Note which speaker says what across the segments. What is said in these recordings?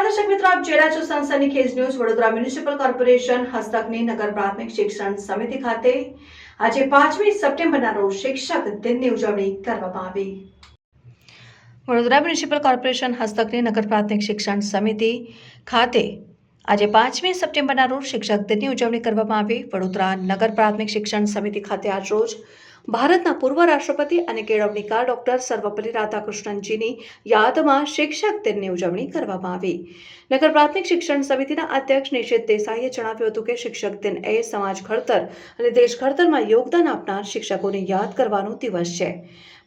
Speaker 1: નમસ્કાર દર્શક મિત્રો, આપ જોઈ છો સનસની ખેજ ન્યૂઝ, વડોદરા મ્યુનિસિપલ કોર્પોરેશન, હસ્તકની નગર પ્રાથમિક શિક્ષણ સમિતિ ખાતે. આજે પાંચમી સપ્ટેમ્બરના રોજ શિક્ષક દિનની ઉજવણી કરવામાં આવી. વડોદરા મ્યુનિસિપલ કોર્પોરેશન, હસ્તકની નગર પ્રાથમિક શિક્ષણ સમિતિ ખાતે આજે પાંચમી સપ્ટેમ્બરના રોજ શિક્ષક દિનની ઉજવણી કરવામાં આવી. વડોદરા નગર પ્રાથમિક શિક્ષણ સમિતિ ખાતે આજ રોજ ભારતના પૂર્વ રાષ્ટ્રપતિ અને કેળવણીકાર ડોક્ટર સર્વપલ્લી રાધાકૃષ્ણનજીની યાદમાં શિક્ષક દિનની ઉજવણી કરવામાં આવી. નગર પ્રાથમિક શિક્ષણ સમિતિના અધ્યક્ષ નિશિત દેસાઈએ જણાવ્યું હતું કે શિક્ષક દિન એ સમાજ ઘડતર અને દેશ ઘડતરમાં યોગદાન આપનાર શિક્ષકોને યાદ કરવાનો દિવસ છે.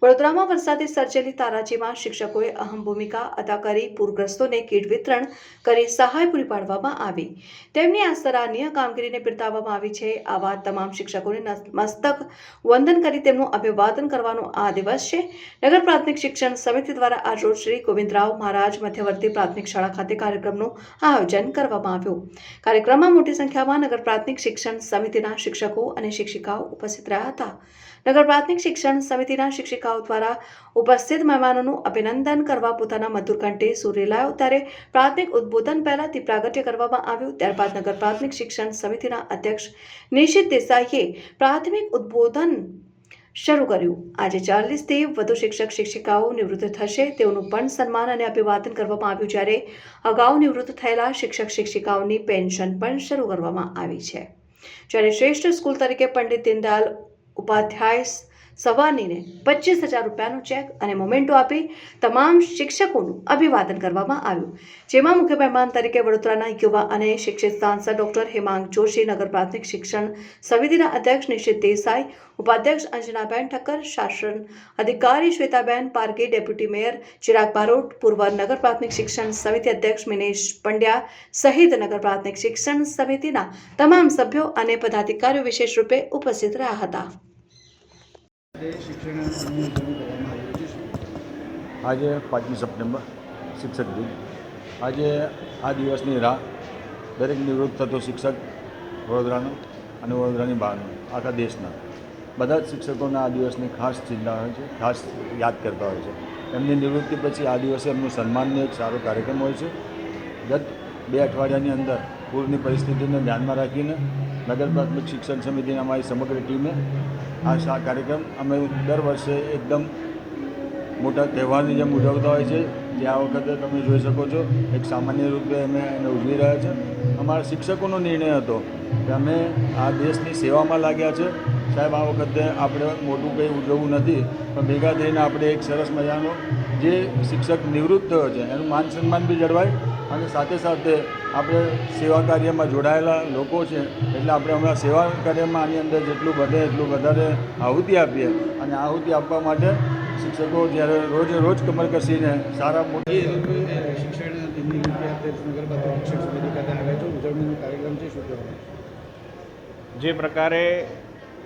Speaker 1: વડોદરામાં વરસાદે સર્જેલી તારાજીમાં શિક્ષકોએ અહમ ભૂમિકા અદા કરી પૂરગ્રસ્તોને કીટ વિતરણ કરી સહાય પૂરી પાડવામાં આવી. તેમની આ સરાહનીય કામગીરીને બિરદાવવામાં આવી છે. આવા તમામ શિક્ષકોને મસ્તક વંદન કરી તેમનું અભિવાદન કરવાનો આ દિવસ છે. નગર પ્રાથમિક શિક્ષણ સમિતિ દ્વારા આજરોજ શ્રી ગોવિંદરાવ મહારાજ મધ્યવર્તી પ્રાથમિક શાળા ખાતે કાર્યક્રમનું આયોજન કરવામાં આવ્યું. કાર્યક્રમમાં મોટી સંખ્યામાં નગર પ્રાથમિક શિક્ષણ સમિતિના શિક્ષકો અને શિક્ષિકાઓ ઉપસ્થિત રહ્યા હતા. નગર પ્રાથમિક શિક્ષણ સમિતિના શિક્ષિકાઓ દ્વારા ઉપસ્થિત મહેમાનોનું અભિનંદન કરવા પોતાના મધુર કંઠે સુર ત્યારે પ્રાથમિક ઉદ્બોધન પહેલાથી પ્રાગટ્ય કરવામાં આવ્યું. ત્યારબાદ નગર પ્રાથમિક શિક્ષણ સમિતિના અધ્યક્ષ નિશિત દેસાઈએ પ્રાથમિક ઉદ્બોધન શરૂ કર્યું. આજે ચાલીસથી વધુ શિક્ષક શિક્ષિકાઓ નિવૃત્ત થશે. તેઓનું પણ સન્માન અને અભિવાદન કરવામાં આવ્યું જ્યારે અગાઉ નિવૃત્ત થયેલા શિક્ષક શિક્ષિકાઓની પેન્શન પણ શરૂ કરવામાં આવી છે. જ્યારે શ્રેષ્ઠ સ્કૂલ તરીકે પંડિત દીનદયાલ ઉપાધ્યાય સવાનીને પચીસ હજાર રૂપિયાનો ચેક અને મોમેન્ટો આપી તમામ શિક્ષકોનું અભિવાદન કરવામાં આવ્યું. જેમાં મુખ્ય મહેમાન તરીકે વડોદરાના યુવા અને શિક્ષિત સાંસદ ડોક્ટર હેમાંગ જોશી, નગર પ્રાથમિક શિક્ષણ સમિતિના અધ્યક્ષ નિશિત દેસાઈ, ઉપાધ્યક્ષ અંજનાબેન ઠક્કર, શાસન અધિકારી શ્વેતાબેન પારકી ડેપ્યુટી મેયર ચિરાગ બારોટ, પૂર્વ નગર પ્રાથમિક શિક્ષણ સમિતિ અધ્યક્ષ મિનેશ પંડ્યા સહિત નગર પ્રાથમિક શિક્ષણ સમિતિના તમામ સભ્યો અને પદાધિકારીઓ વિશેષ રૂપે ઉપસ્થિત રહ્યા હતા
Speaker 2: તે શિક્ષણ દિનની ઉજવણી કરવામાં આવી છે શું
Speaker 3: આજે પાંચમી સપ્ટેમ્બર શિક્ષક દિન. આજે આ દિવસની રાહ દરેક નિવૃત્ત થતો શિક્ષક, વડોદરાનો અને વડોદરાની બહારનો, આખા દેશના. બધા જ શિક્ષકોને આ દિવસની ખાસ ચિંતા હોય છે, ખાસ યાદ કરતા હોય છે. એમની નિવૃત્તિ પછી આ દિવસે એમનું સન્માનનો એક સારો કાર્યક્રમ હોય છે. ગત બે અઠવાડિયાની અંદર પૂરની પરિસ્થિતિને ધ્યાનમાં રાખીને નગર પ્રાથમિક શિક્ષણ સમિતિની અમારી સમગ્ર ટીમે આ શા કાર્યક્રમ અમે દર વર્ષે એકદમ મોટા તહેવારની જેમ ઉજવતા હોય છે જે આ વખતે તમે જોઈ શકો છો એક સામાન્ય રૂપે અમે એને ઉજવી રહ્યા છે અમારા શિક્ષકોનો નિર્ણય હતો કે અમે આ દેશની સેવામાં લાગ્યા છે। સાહેબ, આ વખતે આપણે મોટું કંઈ ઉજવવું નથી, પણ ભેગા થઈને આપણે એક સરસ મજાનો જે શિક્ષક નિવૃત્ત થયો છે, એનું માન સન્માન બી જળવાય અને સાથે સાથે આપણે સેવા કાર્યમાં જોડાયેલા લોકો છે એટલે આપણે હમણાં સેવા કાર્યમાં આની અંદર જેટલું વધે એટલું વધારે આહુતિ આપીએ અને આહુતિ આપવા માટે શિક્ષકો જ્યારે રોજે રોજ કમર કસીને સારા મોટી
Speaker 2: શિક્ષણ સમિતિ ખાતે છો ઉજવણીનો કાર્યક્રમ છે શું
Speaker 4: જે પ્રકારે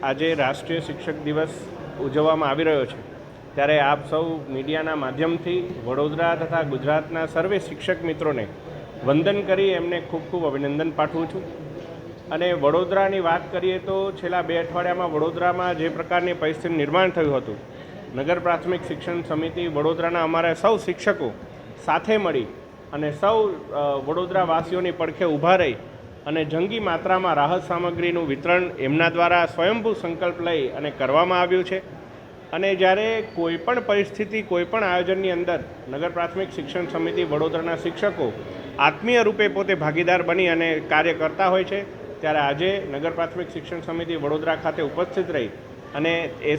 Speaker 4: આજે રાષ્ટ્રીય શિક્ષક દિવસ ઉજવવામાં આવી રહ્યો છે ત્યારે આપ સૌ મીડિયાના માધ્યમથી વડોદરા તથા ગુજરાતના સર્વે શિક્ષક મિત્રોને વંદન કરી એમને ખૂબ ખૂબ અભિનંદન પાઠવું છું. અને વડોદરાની વાત કરીએ તો છેલ્લા બે અઠવાડિયામાં વડોદરામાં જે પ્રકારની પરિસ્થિતિનું નિર્માણ થયું હતું, નગર પ્રાથમિક શિક્ષણ સમિતિ વડોદરાના અમારા સૌ શિક્ષકો સાથે મળી અને સૌ વડોદરાવાસીઓની પડખે ઊભા રહી અને જંગી માત્રામાં રાહત સામગ્રીનું વિતરણ એમના દ્વારા સ્વયંભૂ સંકલ્પ લઈ અને કરવામાં આવ્યું છે. અને જ્યારે કોઈપણ પરિસ્થિતિ, કોઈપણ આયોજનની અંદર નગર પ્રાથમિક શિક્ષણ સમિતિ વડોદરાના શિક્ષકો આત્મીય રૂપે પોતે ભાગીદાર બની અને કાર્ય કરતા હોય છે. ત્યારે આજે નગર પ્રાથમિક શિક્ષણ સમિતિ વડોદરા ખાતે ઉપસ્થિત રહી અને એ